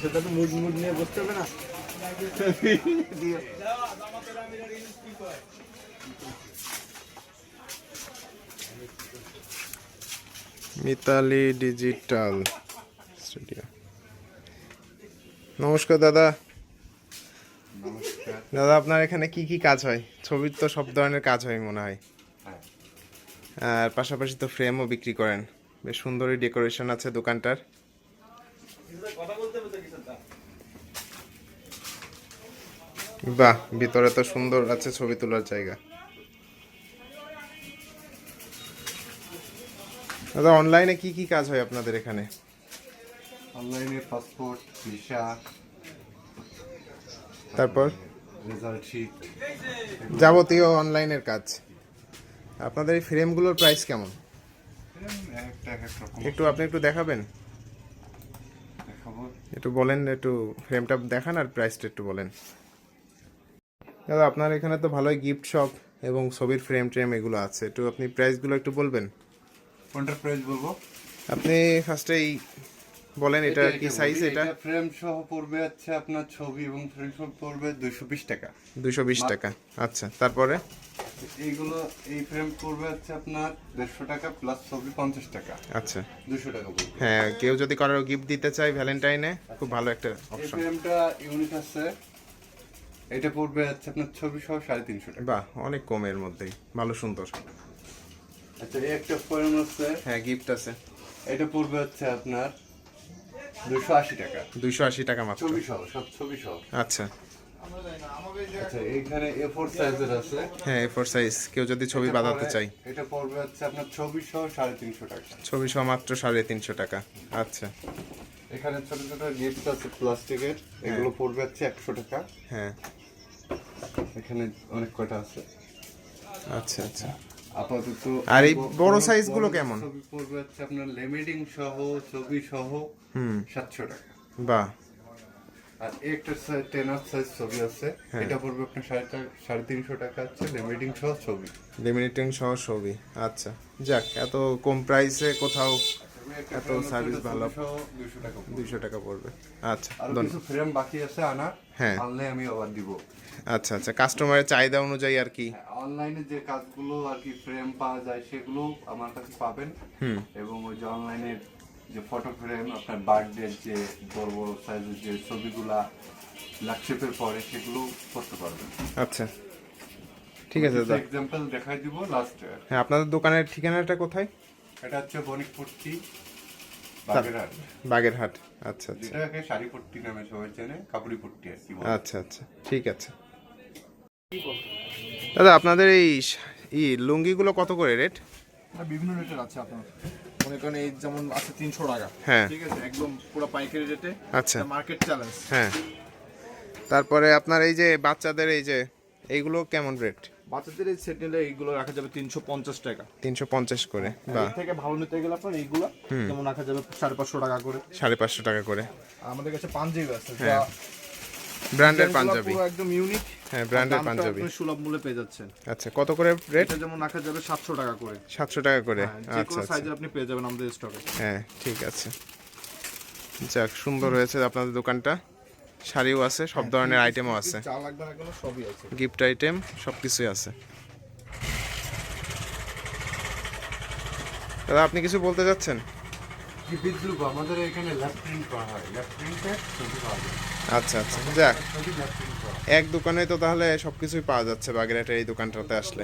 সেটা তো mood mood নিয়ে বসতে হবে না? মিতালি ডিজিটাল নমস্কার দাদা। দাদা আপনার এখানে কি কি কাজ হয়? ছবির তো সব ধরনের কাজ হয় মনে হয়। হ্যাঁ। আর পাশাপাশি তো ফ্রেমও বিক্রি করেন। বেশ সুন্দরই ডেকোরেশন আছে দোকানটার। বাহ ভিতরে তো সুন্দর আছে ছবি তোলার জায়গা। দাদা অনলাইনে কি কি কাজ হয় আপনাদের এখানে? অনলাইনে পাসপোর্ট ভিসা তারপর? যাবতীয় অনলাইনের কাজ। আপনাদের এই ফ্রেমগুলোর প্রাইস কেমন? একটা আপনি একটু দেখাবেন? একটু বলেন একটু ফ্রেমটা দেখান আর প্রাইসটা একটু বলেন। দাদা আপনার এখানে তো ভালোই গিফট শপ এবং ছবির ফ্রেম ট্রেম এগুলো আছে। একটু আপনি প্রাইসগুলো একটু বলবেন? কোনটার প্রাইস বলব? আপনি ফার্স্টেই বলেন এটা কি সাইজ এটা? ফ্রেম সহ পড়বে হচ্ছে আপনার ছবি এবং ফ্রেম সহ পড়বে দুইশো বিশ টাকা। দুশো বিশ টাকা। আচ্ছা তারপরে? এইগুলো এই ফ্রেম পড়বে হচ্ছে আপনার দেড়শো টাকা প্লাস ছবি পঞ্চাশ টাকা। আচ্ছা। দুশো টাকা পড়বে। হ্যাঁ কেউ যদি কারও গিফট দিতে চায় ভ্যালেন্টাইনে খুব ভালো একটা অপশন এই ফ্রেমটা ইউনিক আছে। এটা পড়বে হচ্ছে আপনার ছবি সহ সাড়ে তিনশো টাকা। বাহ অনেক কমের মধ্যেই। ভালো সুন্দর। আচ্ছা এই একটা ফ্রেম আছে। হ্যাঁ গিফট আছে। এটা পড়বে হচ্ছে আপনার দুশো আশি টাকা। দুইশো আশি টাকা মাত্র। ছবি সহ সব ছবি সহ আচ্ছা। আচ্ছা এইখানে এ ফোর সাইজের আছে। হ্যাঁ এ ফোর সাইজ কেউ যদি ছবি বাঁধাতে চাই এটা পড়বে হচ্ছে আপনার ছবি সহ সাড়ে তিনশো টাকা। ছবি সহ মাত্র সাড়ে তিনশো টাকা। আচ্ছা। এখানে ছোট ছোট গিফট আছে প্লাস্টিকের। এগুলো পড়বে হচ্ছে একশো টাকা। হ্যাঁ। এখানে অনেক কয়টা আছে? আচ্ছা আচ্ছা। আপাতত আর এই বড় বড়- size গুলো কেমন? ছবি পড়বে হচ্ছে আপনার লেমিডিং সহ ছবি সহ হুম সাতশো টাকা বাহ আর একটা টেন আপ সাইজ ছবি আছে হ্যাঁ। এটা পড়বে আপনার সাড়ে সাড়ে তিনশো টাকা আছে লেমিডিং সহ ছবি লিমিটিং সহ ছবি আচ্ছা যাক এত কম প্রাইসে কোথাও এত এটা ভালো। ছবি সহ 200 টাকা পড়বে। দুইশো টাকা পড়বে আচ্ছা কিছু ফ্রেম বাকি আছে আনা হ্যাঁ। আনলে আমি আবার দিব আচ্ছা আচ্ছা কাস্টমারের চাহিদা অনুযায়ী আর কি অনলাইনে যে কাজগুলো আর কি ফ্রেম পাওয়া যায় সেগুলো আমার কাছে পাবেন। হুম। এবং ওই যে অনলাইনের যে ফটো ফ্রেম আপনার বার্থডে যে বড় বড় সাইজের যে ছবিগুলা লাকশেপের পরে সেগুলো করতে পারবেন। আচ্ছা। ঠিক আছে দাদা। এক্সাম্পল দেখাই দিব লাস্ট হ্যাঁ আপনাদের দোকানের ঠিকানাটা কোথায়? এটা হচ্ছে বণিকপট্টি বাগেরহাট। বাগেরহাট। আচ্ছা আচ্ছা। যেটাকে শাড়িপট্টি নামে সবাই চেনে কাপড়িপট্টি আর কি আচ্ছা আচ্ছা। ঠিক আছে। দাদা আপনাদের এই ই লুঙ্গিগুলো কত করে রেট? বিভিন্ন রেটের আছে আপনার। মনে করেন এই যেমন আছে তিনশো টাকা। হ্যাঁ। ঠিক আছে? একদম পুরো পাইকারি রেটে। আচ্ছা। মার্কেট চ্যালেঞ্জ হ্যাঁ। তারপরে আপনার এই যে বাচ্চাদের এই যে এইগুলো কেমন রেট? বাচ্চাদের এই সেট নিলে এইগুলো রাখা যাবে তিনশো পঞ্চাশ টাকা। তিনশো পঞ্চাশ করে বা থেকে ভালো নিতে গেলে আপনার এইগুলো যেমন রাখা যাবে সাড়ে পাঁচশো টাকা করে। সাড়ে পাঁচশো টাকা করে। আমাদের কাছে পাঞ্জাবি আছে যা হ্যাঁ, ব্র্যান্ডের পাঞ্জাবি একদম ইউনিক হ্যাঁ ব্র্যান্ডের পাঞ্জাবি আপনি সুলভ মূল্যে পেয়ে যাচ্ছেন। আচ্ছা কত করে রেট এটা যেমন রাখা যাবে সাতশো টাকা করে। সাতশো টাকা করে। হ্যাঁ, যে আচ্ছা কোনো আচ্ছা। সাইজের আপনি পেয়ে যাবেন আমাদের স্টকে হ্যাঁ ঠিক আছে। যাক সুন্দর হয়েছে আপনাদের দোকানটা। শাড়িও আছে সব ধরনের আইটেমও আছে। যা লাগবে না কোনো সবই আছে। গিফট আইটেম সব কিছুই আছে। দাদা আপনি কিছু বলতে যাচ্ছেন? কি বিদ্রুপ? আমাদের এখানে লেফট প্রিন্ট করা হয়। লেফট প্রিন্টে ছবি পাওয়া যায়। আচ্ছা আচ্ছা যাক। এক দোকানে তো তাহলে সবকিছুই পাওয়া যাচ্ছে বাগেরহাটের এই দোকানটাতে আসলে।